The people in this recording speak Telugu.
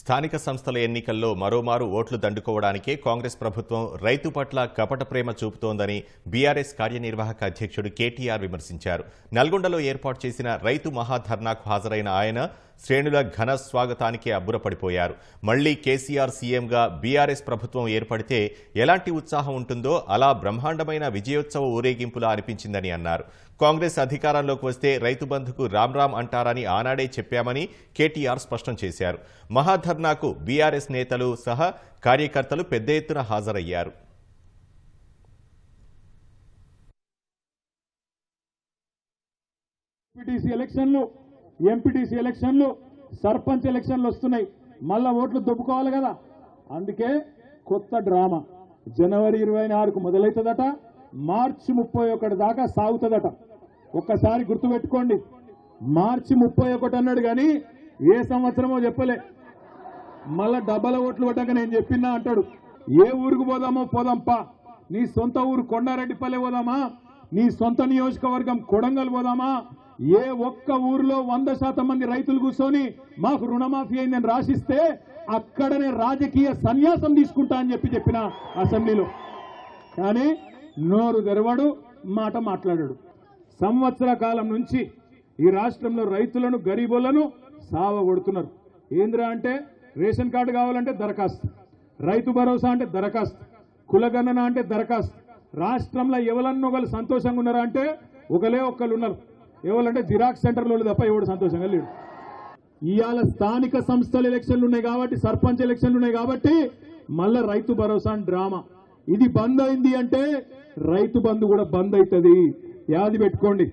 స్థానిక సంస్థల ఎన్నికల్లో మరోమారు ఓట్లు దండుకోవడానికే కాంగ్రెస్ ప్రభుత్వం రైతు పట్ల కపట ప్రేమ చూపుతోందని బీఆర్ఎస్ కార్యనిర్వాహక అధ్యక్షుడు కేటీఆర్ విమర్శించారు. నల్గొండలో ఏర్పాటు చేసిన రైతు మహాధర్నాకు హాజరైన ఆయన శ్రేణుల ఘన స్వాగతానికి అబ్బురపడిపోయారు. మళ్ళీ కేసీఆర్ సీఎంగా బీఆర్ఎస్ ప్రభుత్వం ఏర్పడితే ఎలాంటి ఉత్సాహం ఉంటుందో అలా బ్రహ్మాండమైన విజయోత్సవ ఊరేగింపులా అనిపించిందని అన్నారు. కాంగ్రెస్ అధికారంలోకి వస్తే రైతు బంధుకు రామ్ రామ్ అంటారని ఆనాడే చెప్పామని కేటీఆర్ స్పష్టం చేశారు. మహాధర్నాకు బీఆర్ఎస్ నేతలు సహా కార్యకర్తలు పెద్ద ఎత్తున హాజరయ్యారు. ఎలక్షన్లు ఎంపీటీసీ ఎలక్షన్లు సర్పంచ్ ఎలక్షన్లు వస్తున్నాయి. మళ్ళా ఓట్లు దొబ్బుకోవాలి కదా. అందుకే కొత్త డ్రామా. జనవరి ఇరవై నాలుగు మొదలవుతుందట మార్చి ముప్పై ఒకటి దాకా సాగుతుందట. ఒక్కసారి గుర్తుపెట్టుకోండి. మార్చి ముప్పై ఒకటి అన్నాడు కానీ ఏ సంవత్సరమో చెప్పలే. మళ్ళా డబ్బల ఓట్లు పడ్డాక నేను చెప్పినా అంటాడు. ఏ ఊరికి పోదామో పోదాంపా నీ సొంత ఊరు కొండారెడ్డిపల్లె పోదామా? నీ సొంత నియోజకవర్గం కొడంగల్ పోదామా? ఏ ఒక్క ఊరిలో వంద శాతం మంది రైతులు కూర్చొని మాకు రుణమాఫీ అయిందని రాసిస్తే అక్కడనే రాజకీయ సన్యాసం తీసుకుంటా అని చెప్పి చెప్పిన అసెంబ్లీలో. కానీ నోరు తెరవడు మాట మాట్లాడాడు. సంవత్సర కాలం నుంచి ఈ రాష్ట్రంలో రైతులను గరీబులను సావగొడుతున్నారు ఏంద్రా అంటే రేషన్ కార్డు కావాలంటే దరఖాస్తు రైతు భరోసా అంటే దరఖాస్తు కులగణన అంటే దరఖాస్తు. రాష్ట్రంలో ఎవరన్నా ఒకళ్ళు సంతోషంగా ఉన్నారా అంటే ఒకలే ఒక్కళ్ళు ఉన్నారు. ఎవరంటే జిరాక్స్ సెంటర్లో తప్ప ఎవడు సంతోషంగా లేడు. ఇవాళ స్థానిక సంస్థల ఎలక్షన్లు ఉన్నాయి కాబట్టి సర్పంచ్ ఎలక్షన్లు ఉన్నాయి కాబట్టి మళ్ళా రైతు భరోసా డ్రామా. ఇది బంద్ అయింది అంటే రైతు బంధు కూడా బంద్ అవుతుంది. యాది పెట్టుకోండి.